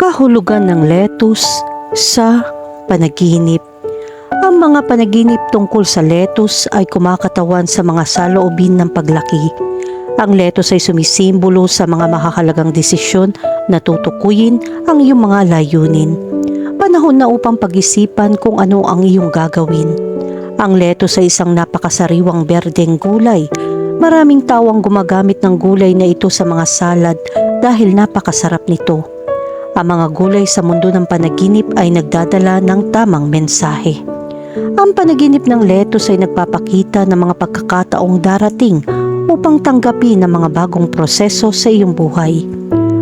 Kahulugan ng lettuce sa panaginip. Ang mga panaginip tungkol sa lettuce ay kumakatawan sa mga saloobin ng paglaki. Ang lettuce ay sumisimbolo sa mga makakalagang desisyon na tutukuyin ang iyong mga layunin. Panahon na upang pag-isipan kung ano ang iyong gagawin. Ang lettuce ay isang napakasariwang berdeng gulay. Maraming tao ang gumagamit ng gulay na ito sa mga salad dahil napakasarap nito. Ang mga gulay sa mundo ng panaginip ay nagdadala ng tamang mensahe. Ang panaginip ng lettuce ay nagpapakita ng mga pagkakataong darating upang tanggapin ang mga bagong proseso sa iyong buhay.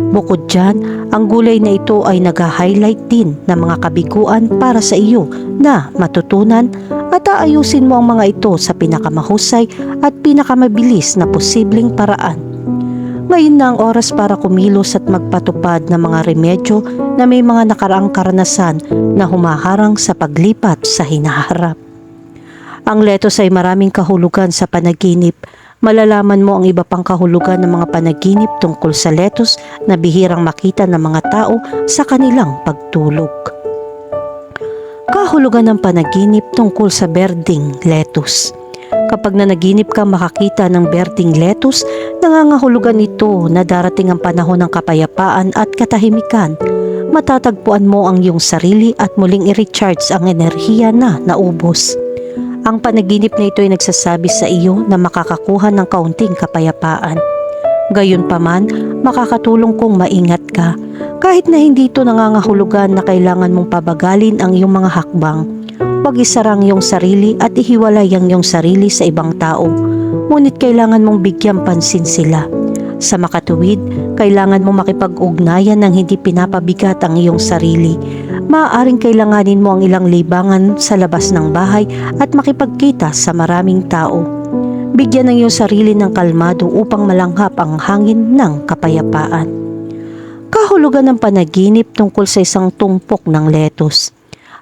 Bukod dyan, ang gulay na ito ay nag-highlight din ng mga kabiguan para sa iyo na matutunan at aayusin mo ang mga ito sa pinakamahusay at pinakamabilis na posibleng paraan. Ngayon na ang oras para kumilos at magpatupad ng mga remedyo na may mga nakaraang karanasan na humaharang sa paglipat sa hinaharap. Ang lettuce ay maraming kahulugan sa panaginip. Malalaman mo ang iba pang kahulugan ng mga panaginip tungkol sa lettuce na bihirang makita ng mga tao sa kanilang pagtulog. Kahulugan ng panaginip tungkol sa berding lettuce. Kapag nanaginip ka makakita ng berding lettuce, nangangahulugan ito na darating ang panahon ng kapayapaan at katahimikan. Matatagpuan mo ang iyong sarili at muling i-recharge ang enerhiya na naubos. Ang panaginip na ito ay nagsasabi sa iyo na makakakuha ng kaunting kapayapaan. Gayunpaman, makakatulong kung maingat ka. Kahit na hindi ito nangangahulugan na kailangan mong pabagalin ang iyong mga hakbang. Huwag isarang iyong sarili at ihiwalay ang iyong sarili sa ibang tao. Ngunit kailangan mong bigyan pansin sila. Sa makatuwid, kailangan mong makipag-ugnayan ng hindi pinapabigat ang iyong sarili. Maaaring kailanganin mo ang ilang libangan sa labas ng bahay at makipagkita sa maraming tao. Bigyan ng iyong sarili ng kalmado upang malanghap ang hangin ng kapayapaan. Kahulugan ng panaginip tungkol sa isang tumpok ng lettuce.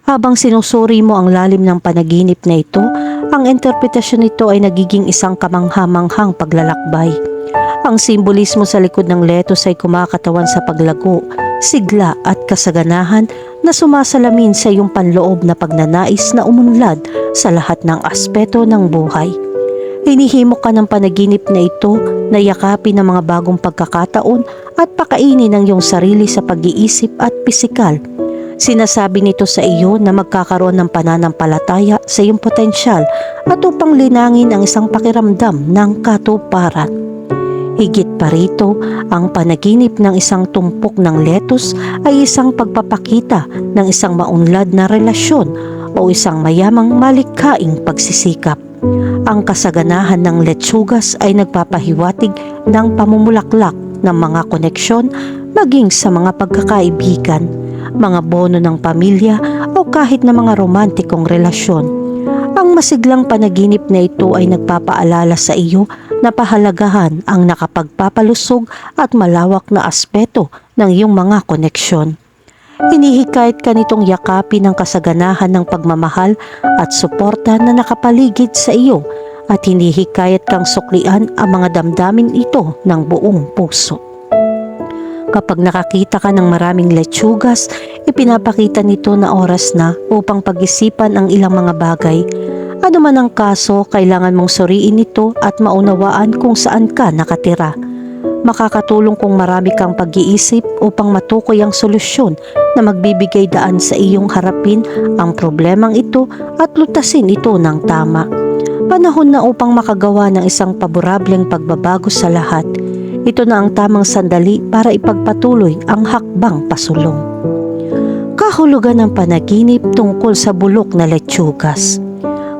Habang sinusuri mo ang lalim ng panaginip na ito, ang interpretasyon nito ay nagiging isang kamanghamanghang paglalakbay. Ang simbolismo sa likod ng lettuce ay kumakatawan sa paglago, sigla at kasaganahan na sumasalamin sa iyong panloob na pagnanais na umunlad sa lahat ng aspeto ng buhay. Hinihimok ka ng panaginip na ito na yakapin ng mga bagong pagkakataon at pakainin ang iyong sarili sa pag-iisip at pisikal. Sinasabi nito sa iyo na magkakaroon ng pananampalataya sa iyong potensyal at upang linangin ang isang pakiramdam ng katuparan. Higit pa rito, ang panaginip ng isang tumpok ng lettuce ay isang pagpapakita ng isang maunlad na relasyon o isang mayamang malikhaing pagsisikap. Ang kasaganahan ng letsugas ay nagpapahiwatig ng pamumulaklak ng mga koneksyon maging sa mga pagkakaibigan, mga bono ng pamilya o kahit na mga romantikong relasyon. Ang masiglang panaginip na ito ay nagpapaalala sa iyo na pahalagahan ang nakapagpapalusog at malawak na aspeto ng iyong mga koneksyon. Hinihikayat ka nitong yakapin ang kasaganahan ng pagmamahal at suporta na nakapaligid sa iyo at hinihikayat kang suklian ang mga damdamin ito ng buong puso. Kapag nakakita ka ng maraming lechugas, ipinapakita nito na oras na upang pag-isipan ang ilang mga bagay. Ano man ang kaso, kailangan mong suriin ito at maunawaan kung saan ka nakatira. Makakatulong kung marami kang pag-iisip upang matukoy ang solusyon na magbibigay daan sa iyong harapin ang problemang ito at lutasin ito ng tama. Panahon na upang makagawa ng isang paborableng pagbabago sa lahat. Ito na ang tamang sandali para ipagpatuloy ang hakbang pasulong. Kahulugan ng panaginip tungkol sa bulok na lechugas.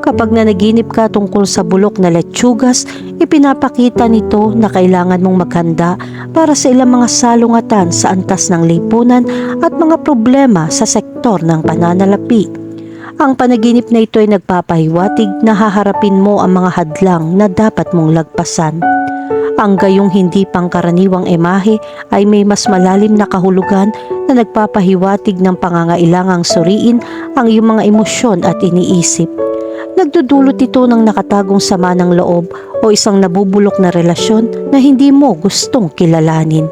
Kapag nanaginip ka tungkol sa bulok na lechugas, ipinapakita nito na kailangan mong maghanda para sa ilang mga salungatan sa antas ng lipunan at mga problema sa sektor ng pananalapi. Ang panaginip na ito ay nagpapahiwatig na haharapin mo ang mga hadlang na dapat mong lagpasan. Ang gayong hindi pangkaraniwang emahe ay may mas malalim na kahulugan na nagpapahiwatig ng pangangailangang suriin ang iyong mga emosyon at iniisip. Nagdudulot ito ng nakatagong sama ng loob o isang nabubulok na relasyon na hindi mo gustong kilalanin.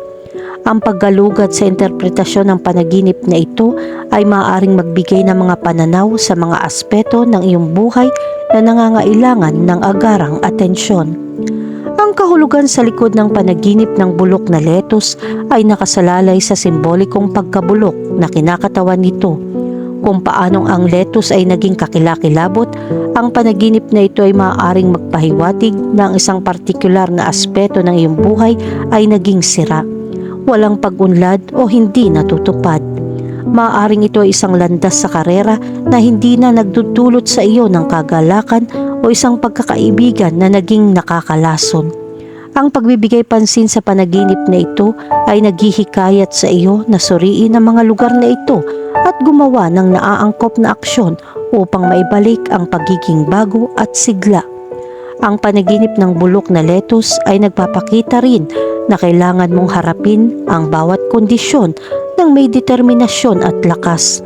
Ang paggalugad sa interpretasyon ng panaginip na ito ay maaaring magbigay ng mga pananaw sa mga aspeto ng iyong buhay na nangangailangan ng agarang atensyon. Ang kahulugan sa likod ng panaginip ng bulok na letos ay nakasalalay sa simbolikong pagkabulok na kinakatawan nito. Kung paanong ang letos ay naging kakilakilabot, ang panaginip na ito ay maaaring magpahiwatig na ang isang partikular na aspeto ng iyong buhay ay naging sira. Walang pag-unlad o hindi natutupad. Maaaring ito ay isang landas sa karera na hindi na nagdudulot sa iyo ng kagalakan o isang pagkakaibigan na naging nakakalason. Ang pagbibigay pansin sa panaginip na ito ay naghihikayat sa iyo na suriin ang mga lugar na ito at gumawa ng naaangkop na aksyon upang maibalik ang pagiging bago at sigla. Ang panaginip ng bulok na letos ay nagpapakita rin na kailangan mong harapin ang bawat kondisyon ng may determinasyon at lakas.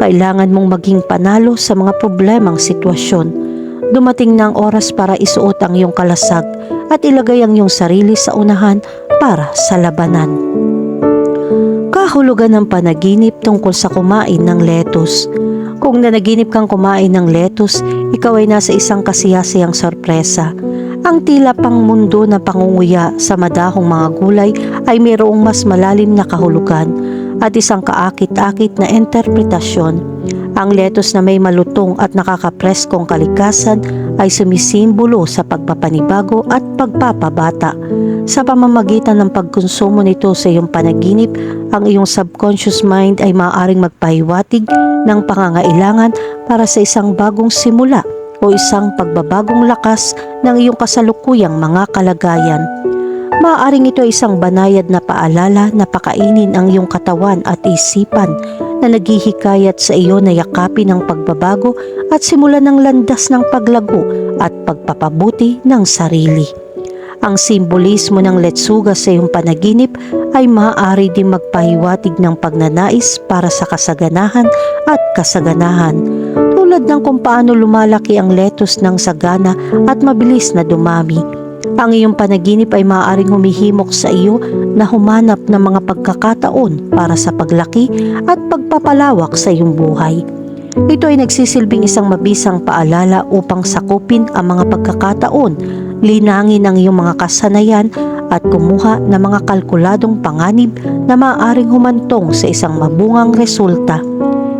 Kailangan mong maging panalo sa mga problemang sitwasyon. Dumating na ang oras para isuot ang iyong kalasag at ilagay ang iyong sarili sa unahan para sa labanan. Kahulugan ng panaginip tungkol sa kumain ng letus. Kung nanaginip kang kumain ng letus, ikaw ay nasa isang kasiyasiyang sorpresa. Ang tila pang mundo na pangunguya sa madahong mga gulay ay mayroong mas malalim na kahulugan at isang kaakit-akit na interpretasyon. Ang letos na may malutong at nakakapreskong kalikasan ay sumisimbolo sa pagpapanibago at pagpapabata. Sa pamamagitan ng pagkonsumo nito sa iyong panaginip, ang iyong subconscious mind ay maaaring magpahiwatig ng pangangailangan para sa isang bagong simula o isang pagbabagong lakas ng iyong kasalukuyang mga kalagayan. Maaaring ito ay isang banayad na paalala na pakainin ang iyong katawan at isipan na naghihikayat sa iyo na yakapin ang pagbabago at simulan ng landas ng paglago at pagpapabuti ng sarili. Ang simbolismo ng letsuga sa iyong panaginip ay maaari din magpahiwatig ng pagnanais para sa kasaganahan at kasaganahan tulad ng kung paano lumalaki ang letos ng sagana at mabilis na dumami. Ang iyong panaginip ay maaaring humihimok sa iyo na humanap ng mga pagkakataon para sa paglaki at pagpapalawak sa iyong buhay. Ito ay nagsisilbing isang mabisang paalala upang sakupin ang mga pagkakataon, linangin ang iyong mga kasanayan at kumuha ng mga kalkuladong panganib na maaaring humantong sa isang mabungang resulta.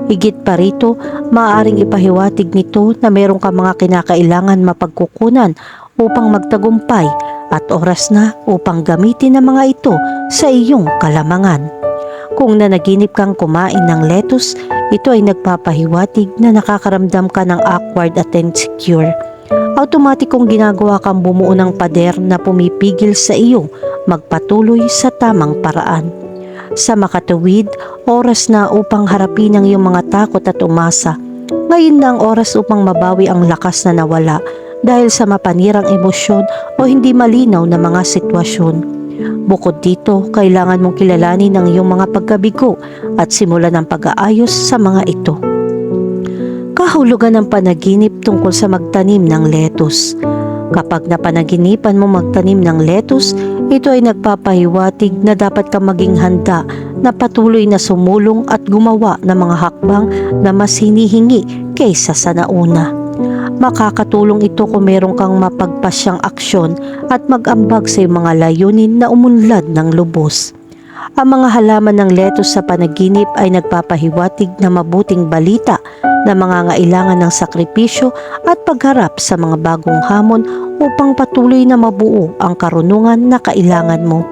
Higit pa rito, maaaring ipahiwatig nito na meron ka mga kinakailangan mapagkukunan upang magtagumpay at oras na upang gamitin ang mga ito sa iyong kalamangan. Kung nanaginip kang kumain ng lettuce, ito ay nagpapahiwatig na nakakaramdam ka ng awkward at insecure. Automatikong ginagawa kang bumuo ng pader na pumipigil sa iyo magpatuloy sa tamang paraan. Sa makatuwid, oras na upang harapin ang iyong mga takot at umasa. Ngayon na ang oras upang mabawi ang lakas na nawala dahil sa mapanirang emosyon o hindi malinaw na mga sitwasyon. Bukod dito, kailangan mong kilalanin ang iyong mga pagkabigo at simulan ang pag-aayos sa mga ito. Kahulugan ng panaginip tungkol sa magtanim ng letus. Kapag napanaginipan mo magtanim ng letus, ito ay nagpapahiwatig na dapat ka maging handa na patuloy na sumulong at gumawa ng mga hakbang na mas hinihingi kaysa sa nauna. Makakatulong ito kung meron kang mapagpasyang aksyon at mag-ambag sa mga layunin na umunlad ng lubos. Ang mga halaman ng letos sa panaginip ay nagpapahiwatig na mabuting balita na mangangailangan ng sakripisyo at pagharap sa mga bagong hamon upang patuloy na mabuo ang karunungan na kailangan mo.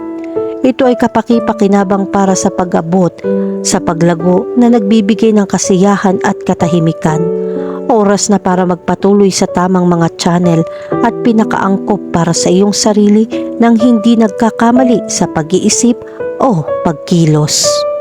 Ito ay kapaki-pakinabang para sa pag-abot, sa paglago na nagbibigay ng kasiyahan at katahimikan. Oras na para magpatuloy sa tamang mga channel at pinakaangkop para sa iyong sarili nang hindi nagkakamali sa pag-iisip o pagkilos.